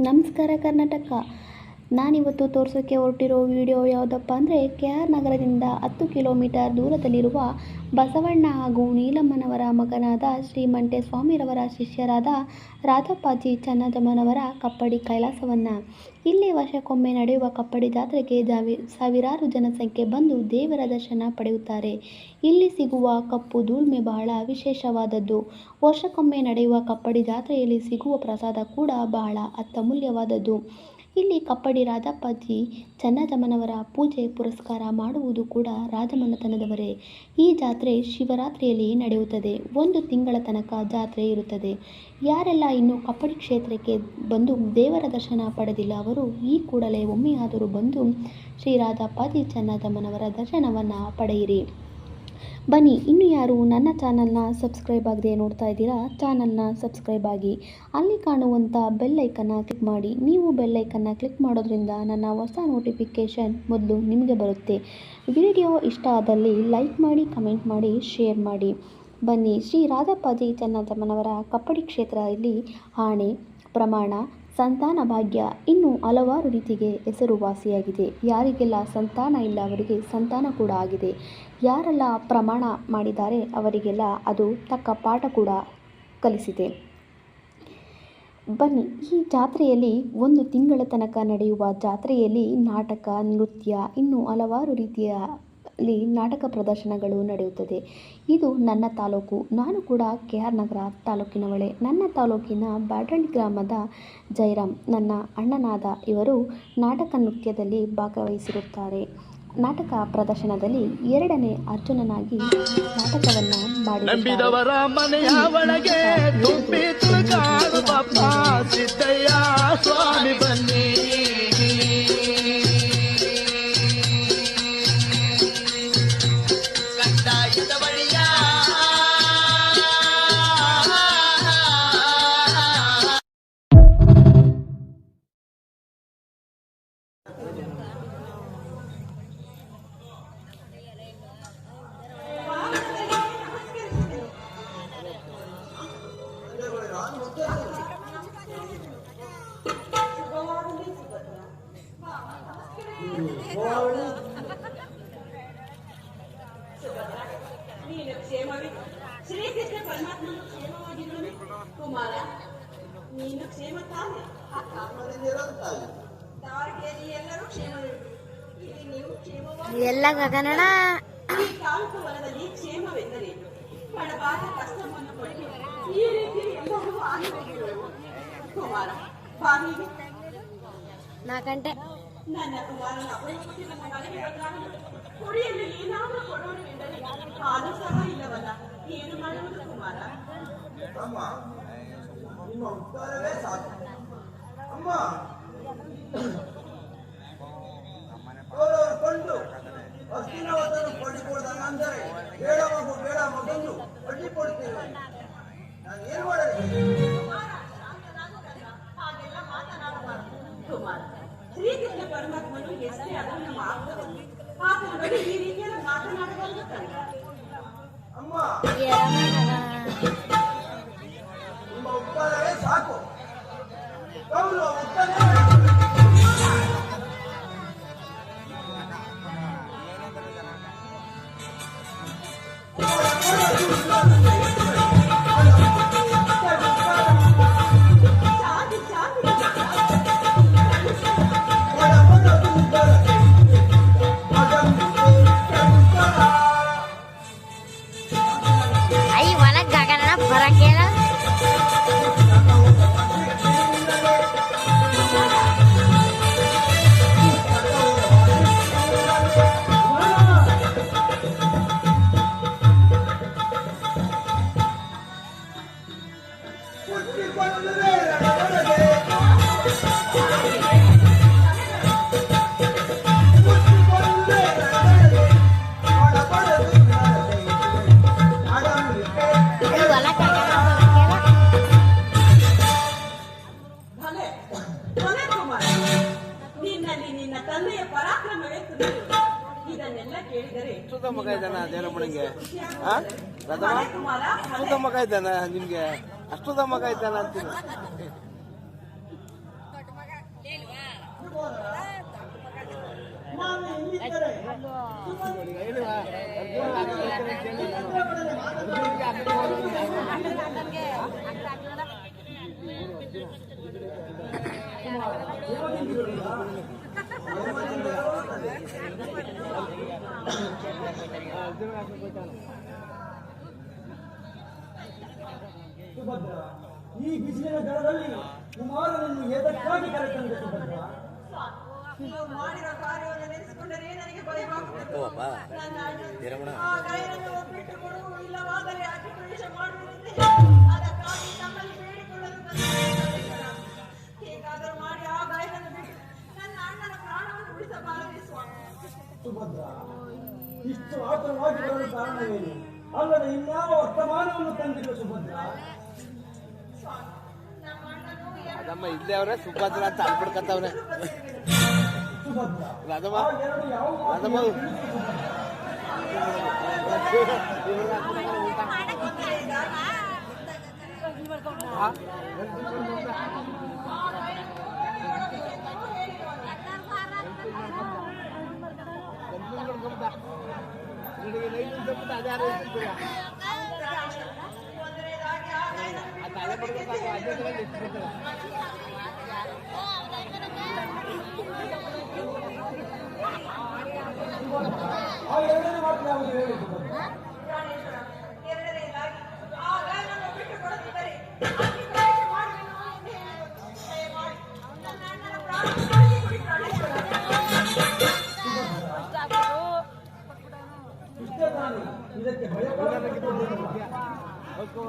ನಮಸ್ಕಾರ ಕರ್ನಾಟಕ. ನಾನಿವತ್ತು ತೋರಿಸೋಕ್ಕೆ ಹೊರಟಿರೋ ವಿಡಿಯೋ ಯಾವುದಪ್ಪ ಅಂದರೆ ಕೆ ಆರ್ ನಗರದಿಂದ ಹತ್ತು ಕಿಲೋಮೀಟರ್ ದೂರದಲ್ಲಿರುವ ಬಸವಣ್ಣ ಹಾಗೂ ನೀಲಮ್ಮನವರ ಮಗನಾದ ಶ್ರೀಮಂಟೆ ಸ್ವಾಮಿರವರ ಶಿಷ್ಯರಾದ ರಾಧಪ್ಪಾಜಿ ಚನ್ನಜಮ್ಮನವರ ಕಪ್ಪಡಿ ಕೈಲಾಸವನ್ನು. ಇಲ್ಲಿ ವರ್ಷಕ್ಕೊಮ್ಮೆ ನಡೆಯುವ ಕಪ್ಪಡಿ ಜಾತ್ರೆಗೆ ಜಾವಿ ಸಾವಿರಾರು ಜನಸಂಖ್ಯೆ ಬಂದು ದೇವರ ದರ್ಶನ ಪಡೆಯುತ್ತಾರೆ. ಇಲ್ಲಿ ಸಿಗುವ ಕಪ್ಪು ಧೂಳ್ಮೆ ಬಹಳ ವಿಶೇಷವಾದದ್ದು. ವರ್ಷಕ್ಕೊಮ್ಮೆ ನಡೆಯುವ ಕಪ್ಪಡಿ ಜಾತ್ರೆಯಲ್ಲಿ ಸಿಗುವ ಪ್ರಸಾದ ಕೂಡ ಬಹಳ ಅತ್ಯಮೂಲ್ಯವಾದದ್ದು. ಇಲ್ಲಿ ಕಪ್ಪಡಿ ರಾಧಪ್ಪಾಜಿ ಚನ್ನದಮ್ಮನವರ ಪೂಜೆ ಪುರಸ್ಕಾರ ಮಾಡುವುದು ಕೂಡ ರಾಜಮನೆತನದವರೇ ಈ ಜಾತ್ರೆ ಶಿವರಾತ್ರಿಯಲ್ಲಿ ನಡೆಯುತ್ತದೆ. ಒಂದು ತಿಂಗಳ ತನಕ ಜಾತ್ರೆ ಇರುತ್ತದೆ. ಯಾರೆಲ್ಲ ಇನ್ನೂ ಕಪ್ಪಡಿ ಕ್ಷೇತ್ರಕ್ಕೆ ಬಂದು ದೇವರ ದರ್ಶನ ಪಡೆದಿಲ್ಲ ಅವರು ಈ ಕೂಡಲೇ ಒಮ್ಮೆಯಾದರೂ ಬಂದು ಶ್ರೀ ರಾಧಪ್ಪಾಜಿ ಚನ್ನದಮ್ಮನವರ ದರ್ಶನವನ್ನು ಪಡೆಯಿರಿ. ಬನ್ನಿ, ಇನ್ನು ಯಾರು ನನ್ನ ಚಾನಲ್ನ ಸಬ್ಸ್ಕ್ರೈಬ್ ಆಗದೆ ನೋಡ್ತಾ ಇದ್ದೀರಾ, ಚಾನಲ್ನ ಸಬ್ಸ್ಕ್ರೈಬ್ ಆಗಿ. ಅಲ್ಲಿ ಕಾಣುವಂಥ ಬೆಲ್ ಐಕನ್ನ ಕ್ಲಿಕ್ ಮಾಡಿ. ನೀವು ಬೆಲ್ ಐಕನ್ನ ಕ್ಲಿಕ್ ಮಾಡೋದ್ರಿಂದ ನನ್ನ ಹೊಸ ನೋಟಿಫಿಕೇಷನ್ ಮೊದಲು ನಿಮಗೆ ಬರುತ್ತೆ. ವಿಡಿಯೋ ಇಷ್ಟ ಆದಲ್ಲಿ ಲೈಕ್ ಮಾಡಿ, ಕಮೆಂಟ್ ಮಾಡಿ, ಶೇರ್ ಮಾಡಿ. ಬನ್ನಿ, ಶ್ರೀ ರಾಧಪ್ಪಾಜಿ ಚನ್ನಜಮ್ಮನವರ ಕಪ್ಪಡಿ ಕ್ಷೇತ್ರ ಇಲ್ಲಿ ಆಣೆ ಪ್ರಮಾಣ ಸಂತಾನ ಭಾಗ್ಯ ಇನ್ನು ಹಲವಾರು ರೀತಿಗೆ ಹೆಸರುವಾಸಿಯಾಗಿದೆ. ಯಾರಿಗೆಲ್ಲ ಸಂತಾನ ಇಲ್ಲ ಅವರಿಗೆ ಸಂತಾನ ಕೂಡ ಆಗಿದೆ. ಯಾರೆಲ್ಲ ಪ್ರಮಾಣ ಮಾಡಿದ್ದಾರೆ ಅವರಿಗೆಲ್ಲ ಅದು ತಕ್ಕ ಪಾಠ ಕೂಡ ಕಲಿಸಿದೆ. ಬನ್ನಿ, ಈ ಜಾತ್ರೆಯಲ್ಲಿ ಒಂದು ತಿಂಗಳ ತನಕ ನಡೆಯುವ ಜಾತ್ರೆಯಲ್ಲಿ ನಾಟಕ, ನೃತ್ಯ ಇನ್ನೂ ಹಲವಾರು ರೀತಿಯ ಅಲ್ಲಿ ನಾಟಕ ಪ್ರದರ್ಶನಗಳು ನಡೆಯುತ್ತದೆ. ಇದು ನನ್ನ ತಾಲೂಕು. ನಾನು ಕೂಡ ಕೆ ಆರ್ ನಗರ ತಾಲೂಕಿನವಳೆ. ನನ್ನ ತಾಲೂಕಿನ ಬ್ಯಾಡಳ್ಳಿ ಗ್ರಾಮದ ಜೈರಾಮ್. ನನ್ನ ಅಣ್ಣನಾದ ಇವರು ನಾಟಕ ನೃತ್ಯದಲ್ಲಿ ಭಾಗವಹಿಸಿರುತ್ತಾರೆ. ನಾಟಕ ಪ್ರದರ್ಶನದಲ್ಲಿ ಎರಡನೇ ಅರ್ಜುನನಾಗಿ ನಾಟಕವನ್ನು ಮಾಡಿದ್ದಾರೆ ಕ್ಷೇಮವೇ ಶ್ರೀಕೃಷ್ಣ ಪರಮಾತ್ಮನು ಕ್ಷೇಮವಾಗಿರುವನೆ ಕುಮಾರ ನೀನು ಕ್ಷೇಮ ತಾನೆ ದಾವಣಗೆರೆಯಲ್ಲಿ ಎಲ್ಲರೂ ಕ್ಷೇಮವಿರುವುದು ಇಲ್ಲಿ ನೀವು ಕ್ಷೇಮವಾಗಿ ಎಲ್ಲ ಗಗನಣ ಈ ತಾಲೂಕು ವಲದಲ್ಲಿ ಕ್ಷೇಮವೆಂದರೆ ಬಡವಾದ ಕಷ್ಟವನ್ನು ಪಡೆದು ಈ ರೀತಿ ಎಲ್ಲರೂ ಆನಂದಿಸುವರು ಕುಮಾರ ಸ್ವಾಮಿಗೆ ನಾಲ್ಕು ಗಂಟೆ ನನ್ನ ಕುಮಾರನ ಅಪರೂಪಕ್ಕೆ ನನ್ನ ಮನೆಗೆ ಬಂದಾಗ ಕುಡಿಯಲು ಏನಾದರೂ ಕೊಡೋಣವೆಂದರೆ ಹಾಲು ಸಹ ಇಲ್ಲವಲ್ಲ ಏನು ಮಾಡುವುದು ಕುಮಾರ ಅಮ್ಮ ನಿಮ್ಮ ಉತ್ತರವೇ ಸಾಕು ಅಮ್ಮ ಪರಮಾತ್ಮನು ಎಷ್ಟೇ ಆದರೂ ನಮ್ಮ ಆಪ್ತವನು ಆತನ ಬಗ್ಗೆ ಈ ರೀತಿಯಲ್ಲಿ ಮಾತನಾಡಬಾರದು ಕಣ್ಣ ಅಮ್ಮ ¿Para qué las ಸುತ್ತ ಮಗ ಇದ್ದಾನ ದೇವರಮ್ಮನಿಗೆ? ಆ? ರಥಮ ನಿಮ್ಗೆ? ಅಷ್ಟುದ ಮಗ. ಇದ್ದಾನ ಅಂತೀನಿ ಸುಭದ್ರ ಈ ಬಿಸಿಲಿನ ಜಲದಲ್ಲಿ ಕುಮಾರನನ್ನು ಎದಕ್ಕಾಗಿ ಕರೆತಂದೆ ಸುಭದ್ರ ನೀವು ಮಾಡಿರೋ ಕಾರ್ಯವನ್ನು ನೆನೆಸಿಕೊಂಡರೆ ನನಗೆ ಭಯವಾಗುತ್ತದೆ. ನನ್ನ ಅಣ್ಣ. ಆ ಗೈರನ್ನು ಇಲ್ಲವಾದರೆ ಅತಿ ಪ್ರವೇಶ ಬರಲು ಅಲ್ಲದೆ ಇನ್ಯಾವ ವರ್ತಮಾನವನ್ನು ತಂದಿಲ್ಲ ಸುಭದ್ರ? ನಮ್ಮ ಅದಮ್ಮ ಇಲ್ಲೇ ಅವ್ರೆ ಸುಭದ್ರ ಅಂತ ಅನ್ಬಿಡ್ಕತ್ತವ್ರೆ ಸುಭದ್ರ ರಾಧಮ್ಮ ರಾಧಮ್ಮ. ಒಂದನೇದಾಗಿ ಎರಡನೇದಾಗಿ ಆ ಗೈರನ್ನು ಬಿಟ್ಟು ಕೊಡುತ್ತಿದ್ದರೆ उसको